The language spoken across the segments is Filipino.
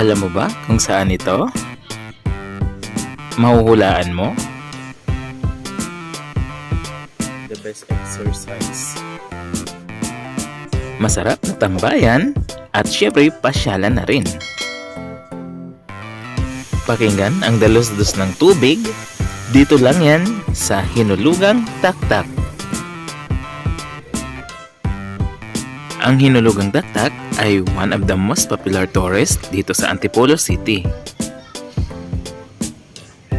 Alam mo ba kung saan ito? Mahuhulaan mo? The best exercise. Masarap na tambayan at syempre pasyalan na rin. Pakinggan ang dalos-dos ng tubig. Dito lang yan sa Hinulugang Taktak. Ang Hinulugang Taktak ay one of the most popular tourist dito sa Antipolo City.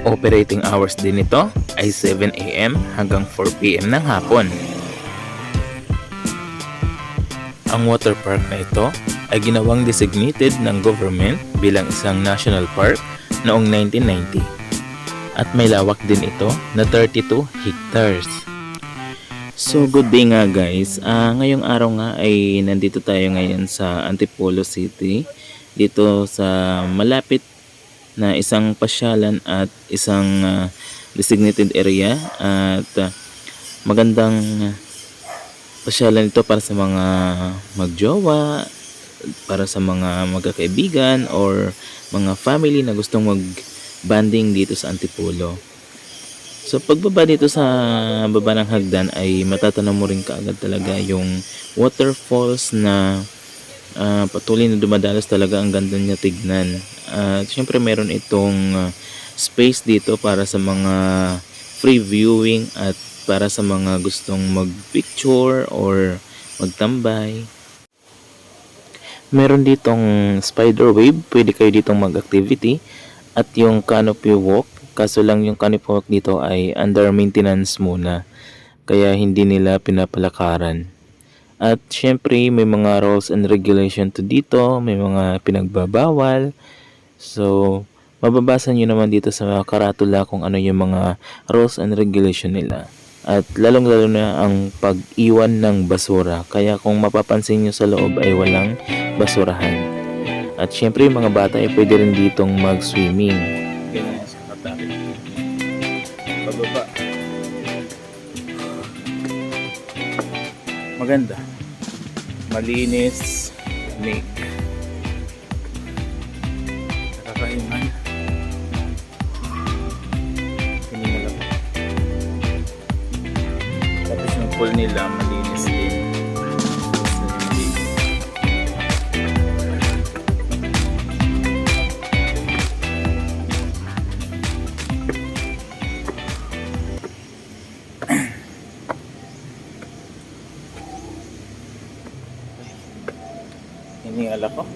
Operating hours din ito ay 7 a.m. hanggang 4 p.m. ng hapon. Ang water park na ito ay ginawang designated ng government bilang isang national park noong 1990. At may lawak din ito na 32 hectares. So good day nga guys. Ah, ngayong araw nga ay nandito tayo ngayon sa Antipolo City. Dito sa malapit na isang pasyalan at isang ah, designated area at ah, magandang pasyalan ito para sa mga magjowa, para sa mga magkakaibigan or mga family na gustong mag-banding dito sa Antipolo. So pagbaba dito sa baba ng hagdan ay matatanong mo rin kaagad talaga yung waterfalls na ah, patuloy na dumadalas talaga ang ganda niya tignan. At syempre meron itong ah, space dito para sa mga free viewing at para sa mga gustong mag-picture or magtambay. Meron ditong spider wave, pwede kayo ditong mag-activity at yung canopy walk, kaso lang yung walk dito ay under maintenance muna kaya hindi nila pinapalakaran. At syempre may mga rules and regulation to dito, may mga pinagbabawal. So, mababasa nyo naman dito sa karatula kung ano yung mga rules and regulation nila. At lalong lalo na ang pag-iwan ng basura. Kaya kung mapapansin nyo sa loob ay walang basurahan. At syempre yung mga bata ay pwede rin ditong mag-swimming. Maganda. Malinis. Lamig. Nakakahiman. Hiningal ako. Tapos yung pool nila Hiningal ako.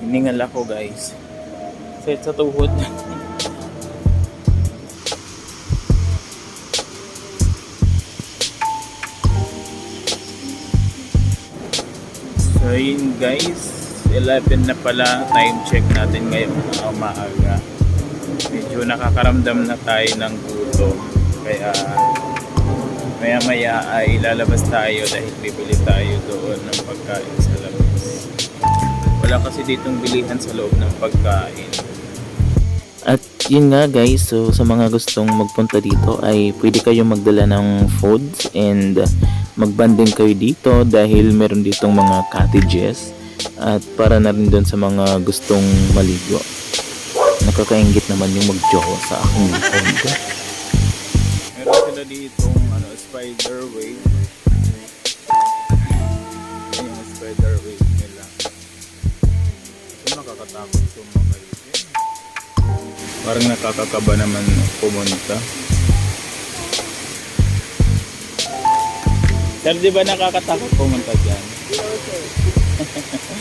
Hiningal ako guys. Set sa tuhod. so yun guys. 11 na pala time check natin ngayon na umaga. Medyo nakakaramdam na tayo ng gutom. Kaya maya maya ay lalabas tayo dahil bibili tayo doon ng pagkain sa labas. Wala kasi ditong bilihan sa loob ng pagkain. At yun nga guys, so sa mga gustong magpunta dito ay pwede kayong magdala ng foods and magbanding kayo dito dahil meron ditong mga cottages at para na rin doon sa mga gustong maligo. Nakakaingit naman yung magjowa sa aking likod. Meron sila dito ano, spider wave. Ayan yung spider wave nila. So nakakatakot sumakay. Parang nakakakaba naman pumunta. Sir, di ba nakakatakot pumunta dyan?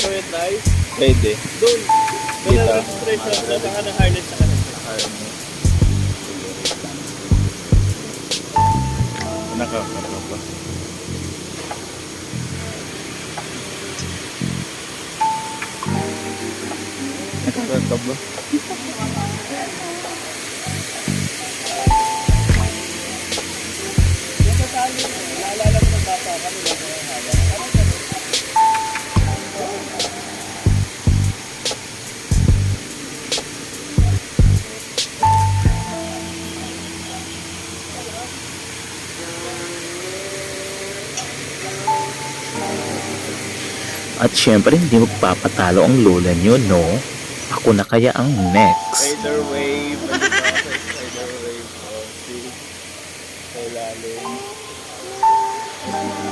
Yun guys, Pwede. doon. Doon na registration na baka na harness sa kanila. Nakakakaba. Nakakakaba. Yung kasali, naalala ko ng bata kami na At syempre, hindi magpapatalo ang lola nyo, no? Ako na kaya ang next. Spider wave. Ano ba?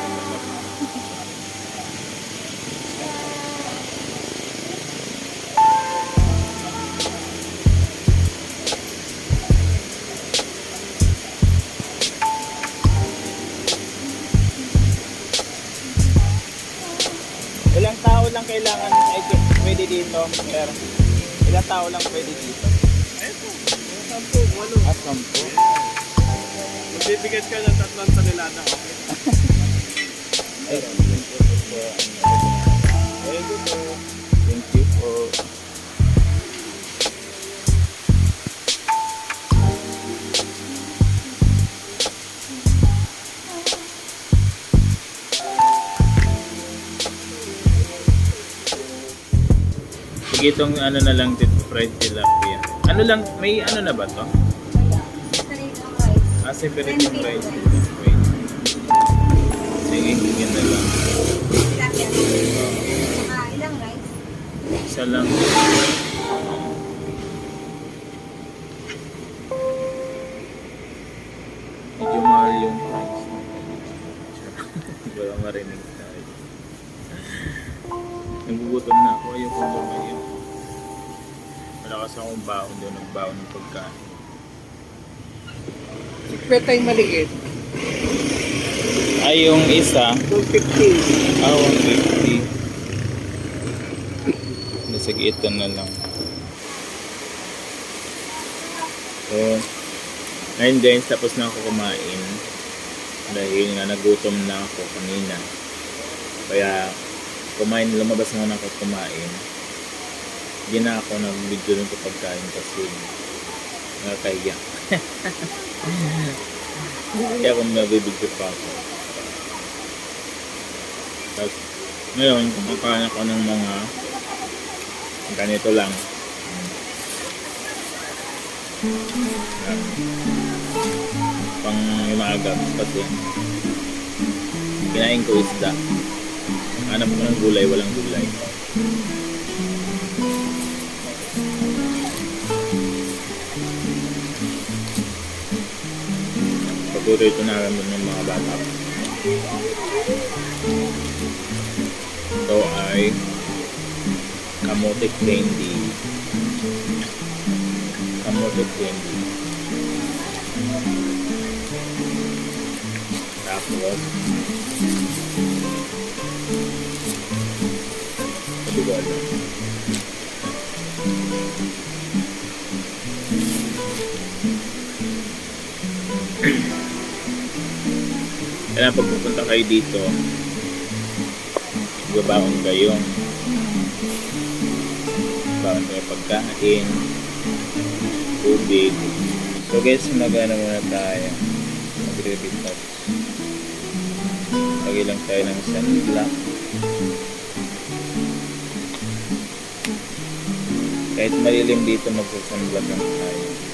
Ilang tao lang kailangan ay pwede dito, sir? Ilang tao lang pwede dito? Eto, sampu, walo. At sampu? Magbibigay ka ng tatlong? Ay, thank you po. Thank you po. Sige, itong ano na lang dito, fried tilapia. Ano lang, may ano na ba to? Ah, separate yung rice. Wait. Sige, bigyan na lang. ilang rice? Isa lang. Medyo mahal yung price. Wala marinig tayo. Nagugutom na ako. Ayoko lumayo. Malakas akong baon doon. Nagbaon ng pagkain. Sikpet ay maliit. Ay, yung isa. 250. Ah, 150. Sige, ito na lang. So, ngayon guys, tapos na ako kumain. Dahil nga nagutom na ako kanina. Kaya, kumain, lumabas muna ako kumain. Hindi na ako nag-video ng pagkain kasi nakakaya. Kaya kung nabibidyo pa ako. Tapos, ngayon, kumakain ako ng mga ganito lang. Yan. Pang umaga kasi kinain ko isda. Hanap ko ng gulay, walang gulay. Paborito na naman ng mga bata. Ito ay kamote candy. Kamote candy. Tapos, sabi ko Kaya pag pupunta kayo dito, babaon kayo. Baon kayo pagkain, tubig. So guys, magana muna tayo. Magre-retouch. Lagay lang tayo ng sunblock. Kahit malilim dito, magsasunblock lang tayo.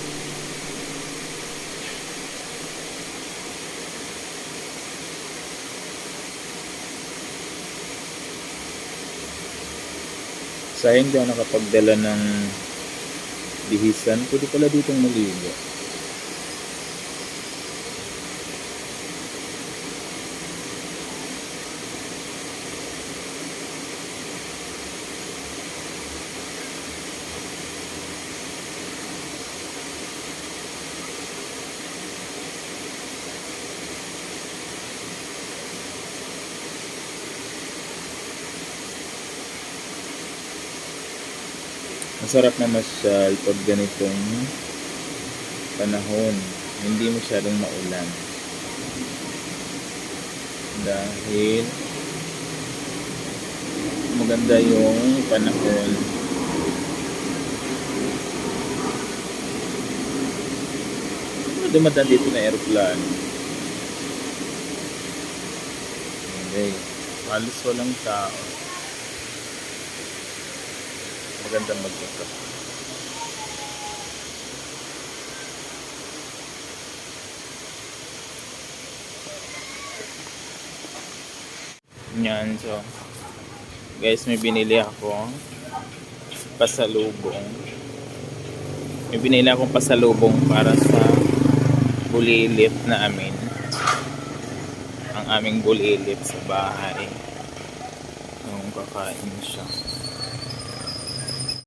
Sayang di ako nakapagdala ng bihisan. Pwede pala ditong maligo. Masarap na masyal pag ganitong panahon. Hindi masyadong maulan. Dahil maganda yung panahon. Ano dumadaan dito na aeroplano? Okay. Halos walang tao. Magandang magkakap. Yan, so Guys, may binili ako pasalubong. May binili akong pasalubong para sa bulilit na amin. Ang aming bulilit sa bahay. Nung kakain siya.